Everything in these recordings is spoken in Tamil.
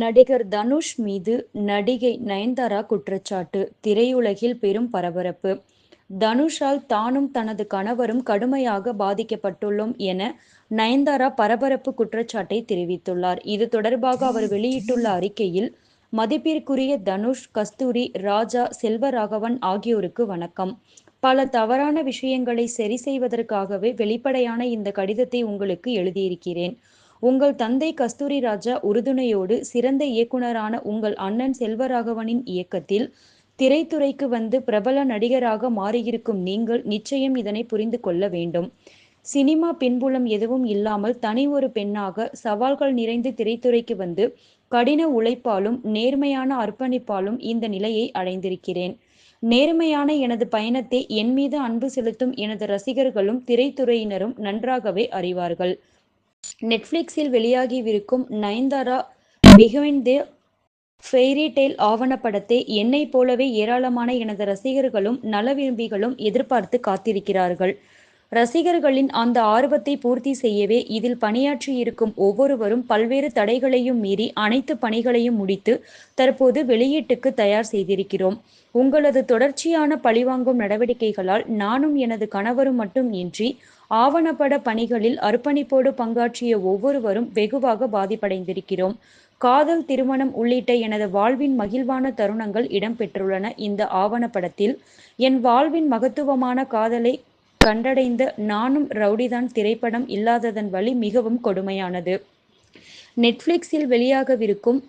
நடிகர் தனுஷ் மீது நடிகை நயன்தாரா குற்றச்சாட்டு திரையுலகில் பெரும் பரபரப்பு. தனுஷால் தானும் தனது கணவரும் கடுமையாக பாதிக்கப்பட்டுள்ளோம் என நயன்தாரா பரபரப்பு குற்றச்சாட்டை தெரிவித்துள்ளார். இது தொடர்பாக அவர் வெளியிட்டுள்ள அறிக்கையில் மதிப்பிற்குரிய தனுஷ் கஸ்தூரி ராஜா செல்வராகவன் ஆகியோருக்கு வணக்கம். பல தவறான விஷயங்களை சரி செய்வதற்காகவே வெளிப்படையான இந்த கடிதத்தை உங்களுக்கு எழுதியிருக்கிறேன். உங்கள் தந்தை கஸ்தூரி ராஜா உறுதுணையோடு சிறந்த இயக்குனரான உங்கள் அண்ணன் செல்வராகவனின் இயக்கத்தில் திரைத்துறைக்கு வந்து பிரபல நடிகராக மாறியிருக்கும் நீங்கள் நிச்சயம் இதனை புரிந்து கொள்ள வேண்டும். சினிமா பின்புலம் எதுவும் இல்லாமல் தனி ஒரு பெண்ணாக சவால்கள் நிறைந்து திரைத்துறைக்கு வந்து கடின உழைப்பாலும் நேர்மையான அர்ப்பணிப்பாலும் இந்த நிலையை அடைந்திருக்கிறேன். நேர்மையான எனது பயணத்தை என் மீது அன்பு செலுத்தும் எனது ரசிகர்களும் திரைத்துறையினரும் நன்றாகவே அறிவார்கள். நெட்ஃப்ளிக்ஸில் வெளியாகிவிருக்கும் Nayanthara behind the fairy tale ஆவணப்படத்தை என்னைப் போலவே ஏராளமான எனது ரசிகர்களும் நல விரும்பிகளும் எதிர்பார்த்து காத்திருக்கிறார்கள். ரசிகர்களின் அந்த ஆர்வத்தை பூர்த்தி செய்யவே இதில் பணியாற்றியிருக்கும் ஒவ்வொருவரும் பல்வேறு தடைகளையும் மீறி அனைத்து பணிகளையும் முடித்து தற்போது வெளியீட்டுக்கு தயார் செய்திருக்கிறோம். உங்களது தொடர்ச்சியான பழிவாங்கும் நடவடிக்கைகளால் நானும் எனது கணவரும் மட்டும் இன்றி ஆவணப்பட பணிகளில் அர்ப்பணிப்போடு பங்காற்றிய ஒவ்வொருவரும் வெகுவாக பாதிப்படைந்திருக்கிறோம். காதல் திருமணம் உள்ளிட்ட எனது வாழ்வின் மகிழ்வான தருணங்கள் இடம்பெற்றுள்ளன. இந்த ஆவணப்படத்தில் என் வாழ்வின் மகத்துவமான காதலை கண்டடைந்த நானும் ரவுடிதான் திரைப்படம் இல்லாததன் வழி மிகவும் கொடுமையானது. நெட்ஃப்ளிக்ஸில் வெளியாகவிருக்கும்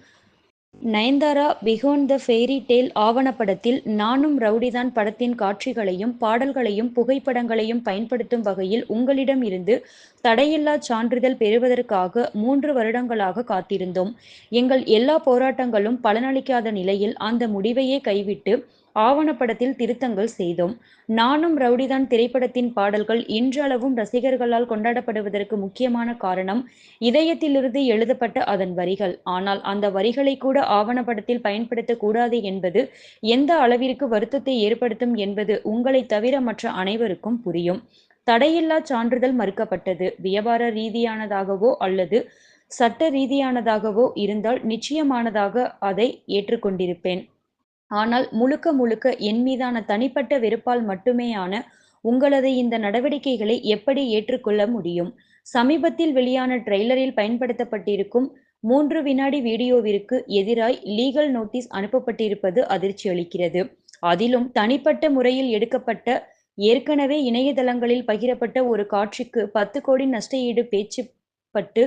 நயன்தாரா பிகோன் த ஃபெய்ரி டேல் ஆவணப்படத்தில் நானும் ரவுடிதான் படத்தின் காட்சிகளையும் பாடல்களையும் புகைப்படங்களையும் பயன்படுத்தும் வகையில் உங்களிடம் இருந்து தடையில்லா சான்றிதழ் பெறுவதற்காக மூன்று வருடங்களாக காத்திருந்தோம். எங்கள் எல்லா போராட்டங்களும் பலனளிக்காத நிலையில் அந்த முடிவையே கைவிட்டு ஆவணப்படத்தில் திருத்தங்கள் செய்தோம். நானும் ரவுடிதான் திரைப்படத்தின் பாடல்கள் இன்றளவும் ரசிகர்களால் கொண்டாடப்படுவதற்கு முக்கியமான காரணம் இதயத்திலிருந்து எழுதப்பட்ட அதன் வரிகள். ஆனால் அந்த வரிகளை கூட ஆவணப்படத்தில் பயன்படுத்தக்கூடாது என்பது எந்த அளவிற்கு வருத்தத்தை ஏற்படுத்தும் என்பது உங்களை தவிர மற்ற அனைவருக்கும் புரியும். தடையில்லா சான்றிதழ் மறுக்கப்பட்டது. வியாபார ரீதியானதாகவோ அல்லது சட்ட ரீதியானதாகவோ இருந்தால் நிச்சயமானதாக அதை ஏற்றுக்கொண்டிருப்பேன். ஆனால் முழுக்க முழுக்க என் மீதான தனிப்பட்ட வெறுப்பால் மட்டுமேயான உங்களது இந்த நடவடிக்கைகளை எப்படி ஏற்றுக்கொள்ள முடியும்? சமீபத்தில் வெளியான ட்ரெய்லரில் பயன்படுத்தப்பட்டிருக்கும் மூன்று வினாடி வீடியோவிற்கு எதிராய் லீகல் நோட்டீஸ் அனுப்பப்பட்டிருப்பது அதிர்ச்சி அளிக்கிறது. அதிலும் தனிப்பட்ட முறையில் எடுக்கப்பட்ட ஏற்கனவே இணையதளங்களில் பகிரப்பட்ட ஒரு காட்சிக்கு பத்து கோடி நஷ்டஈடு பேச்சுப்பட்டு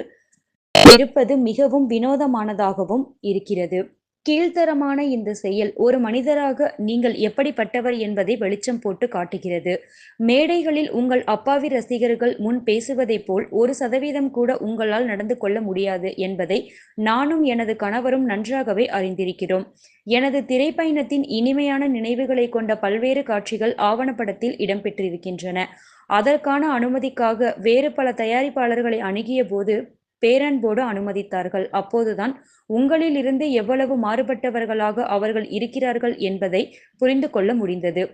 இருப்பது மிகவும் வினோதமானதாகவும் இருக்கிறது. கீழ்த்தரமான இந்த செயல் ஒரு மனிதராக நீங்கள் எப்படிப்பட்டவர் என்பதை வெளிச்சம் போட்டு காட்டுகிறது. மேடைகளில் உங்கள் அப்பாவி ரசிகர்கள் முன் பேசுவதைப் போல் ஒரு சதவீதம் கூட உங்களால் நடந்து கொள்ள முடியாது என்பதை நானும் எனது கணவரும் நன்றாகவே அறிந்திருக்கிறோம். எனது திரைப்பயணத்தின் இனிமையான நினைவுகளை கொண்ட பல்வேறு காட்சிகள் ஆவணப்படத்தில் இடம்பெற்றிருக்கின்றன. அதற்கான அனுமதிக்காக வேறு பல தயாரிப்பாளர்களை அணுகிய போது பேரன்போடு அனுமதித்தார்கள். அப்போதுதான் உங்களிலிருந்து எவ்வளவு மாறுபட்டவர்களாக அவர்கள் இருக்கிறார்கள் என்பதை புரிந்து கொள்ள முடிந்தது.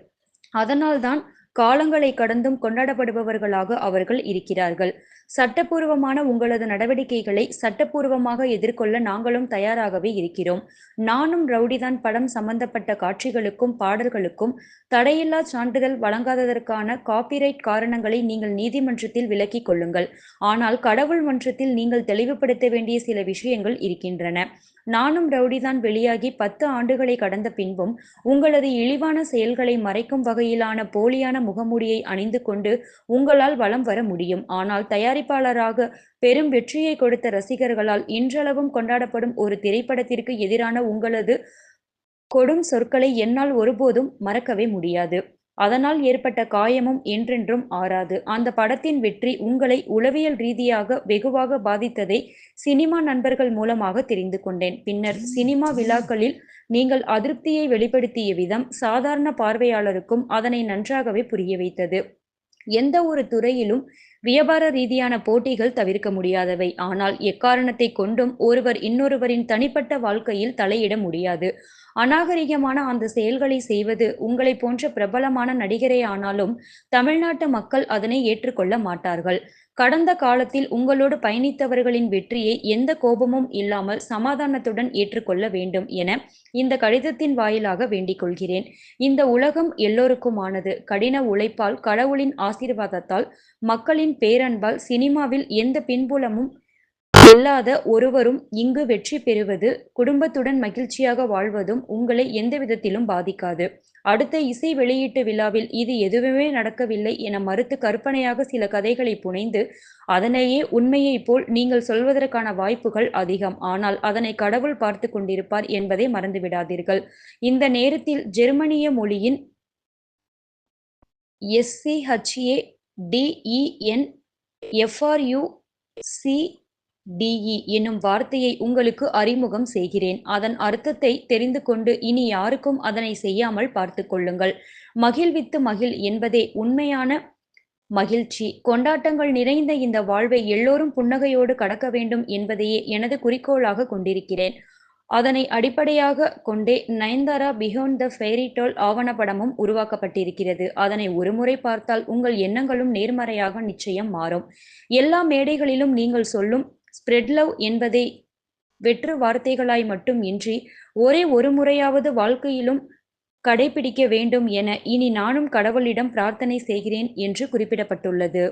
அதனால்தான் காலங்களை கடந்தும் கொண்டாடப்படுபவர்களாக அவர்கள் இருக்கிறார்கள். சட்டப்பூர்வமான உங்களது நடவடிக்கைகளை சட்டப்பூர்வமாக எதிர்கொள்ள நாங்களும் தயாராகவே இருக்கிறோம். நானும் ரவுடிதான் படம் சம்பந்தப்பட்ட காட்சிகளுக்கும் பாடல்களுக்கும் தடையில்லா சான்றிதழ் வழங்காததற்கான காப்பிரைட் காரணங்களை நீங்கள் நீதிமன்றத்தில் விலக்கிக் கொள்ளுங்கள். ஆனால் கடவுள் மன்றத்தில் நீங்கள் தெளிவுபடுத்த வேண்டிய சில விஷயங்கள் இருக்கின்றன. நானும் ரவுடிதான் வெளியாகி பத்து ஆண்டுகளை கடந்த பின்பும் உங்களது இழிவான செயல்களை மறைக்கும் வகையிலான போலியான முகமூடியை அணிந்து கொண்டு உங்களால் வலம் வர முடியும். ஆனால் தயாரிப்பாளராக பெரும் வெற்றியை கொடுத்த ரசிகர்களால் இன்றளவும் கொண்டாடப்படும் ஒரு திரைப்படத்திற்கு எதிரான உங்களது கொடும் சொற்களை என்னால் ஒருபோதும் மறக்கவே முடியாது. அதனால் ஏற்பட்ட காயமும் என்றென்றும் ஆறாது. அந்த படத்தின் வெற்றி உங்களை உளவியல் ரீதியாக வெகுவாக பாதித்ததை சினிமா நண்பர்கள் மூலமாக தெரிந்து கொண்டேன். பின்னர் சினிமா விழாக்களில் நீங்கள் அதிருப்தியை வெளிப்படுத்திய விதம் சாதாரண பார்வையாளருக்கும் அதனை நன்றாகவே புரிய வைத்தது. எந்த ஒரு துறையிலும் வியாபார ரீதியான போட்டிகள் தவிர்க்க முடியாதவை. ஆனால் எக்காரணத்தை கொண்டும் ஒருவர் இன்னொருவரின் தனிப்பட்ட வாழ்க்கையில் தலையிட முடியாது. அநாகரிகமான அந்த செயல்களை செய்வது உங்களை போன்ற பிரபலமான நடிகரே ஆனாலும் தமிழ்நாட்டு மக்கள் அதனை ஏற்றுக்கொள்ள மாட்டார்கள். கடந்த காலத்தில் உங்களோடு பயணித்தவர்களின் வெற்றியை எந்த கோபமும் இல்லாமல் சமாதானத்துடன் ஏற்றுக்கொள்ள வேண்டும் என இந்த கடிதத்தின் வாயிலாக வேண்டிக் கொள்கிறேன். இந்த உலகம் எல்லோருக்குமானது. கடின உழைப்பால் கடவுளின் ஆசீர்வாதத்தால் மக்களின் பேரன்பால் சினிமாவில் எந்த பின்புலமும் இல்லாத ஒருவரும் இங்கு வெற்றி பெறுவது குடும்பத்துடன் மகிழ்ச்சியாக வாழ்வதும் உங்களை எந்த விதத்திலும் பாதிக்காது. அடுத்த இசை வெளியீட்டு விழாவில் இது எதுவுமே நடக்கவில்லை என மறுத்து கற்பனையாக சில கதைகளை புனைந்து அதனையே உண்மையைப் போல் நீங்கள் சொல்வதற்கான வாய்ப்புகள் அதிகம். ஆனால் அதனை கடவுள் பார்த்து கொண்டிருப்பார் என்பதை மறந்துவிடாதீர்கள். இந்த நேரத்தில் ஜெர்மனிய மொழியின் S C H A D E N F R U C D E என்னும் வார்த்தையை உங்களுக்கு அறிமுகம் செய்கிறேன். அதன் அர்த்தத்தை தெரிந்து கொண்டு இனி யாருக்கும் அதனை செய்யாமல் பார்த்து கொள்ளுங்கள். மகிழ்வித்து மகிழ் என்பதே உண்மையான மகிழ்ச்சி. கொண்டாட்டங்கள் நிறைந்த இந்த வாழ்வை எல்லோரும் புன்னகையோடு கடக்க வேண்டும் என்பதையே எனது குறிக்கோளாக கொண்டிருக்கிறேன். அதனை அடிப்படையாக கொண்டே நயன்தாரா பிஹோன் த ஃபேரிடால் ஆவணப்படமும் உருவாக்கப்பட்டிருக்கிறது. அதனை ஒருமுறை பார்த்தால் உங்கள் எண்ணங்களும் நேர்மறையாக நிச்சயம் மாறும். எல்லா மேடைகளிலும் நீங்கள் சொல்லும் ஸ்ப்ரெட் லவ் என்பதை வெற்று வார்த்தைகளாய் மட்டும் இன்றி ஒரே ஒரு முறையாவது வாழ்க்கையிலும் கடைபிடிக்க வேண்டும் என இனி நானும் கடவுளிடம் பிரார்த்தனை செய்கிறேன் என்று குறிப்பிடப்பட்டுள்ளது.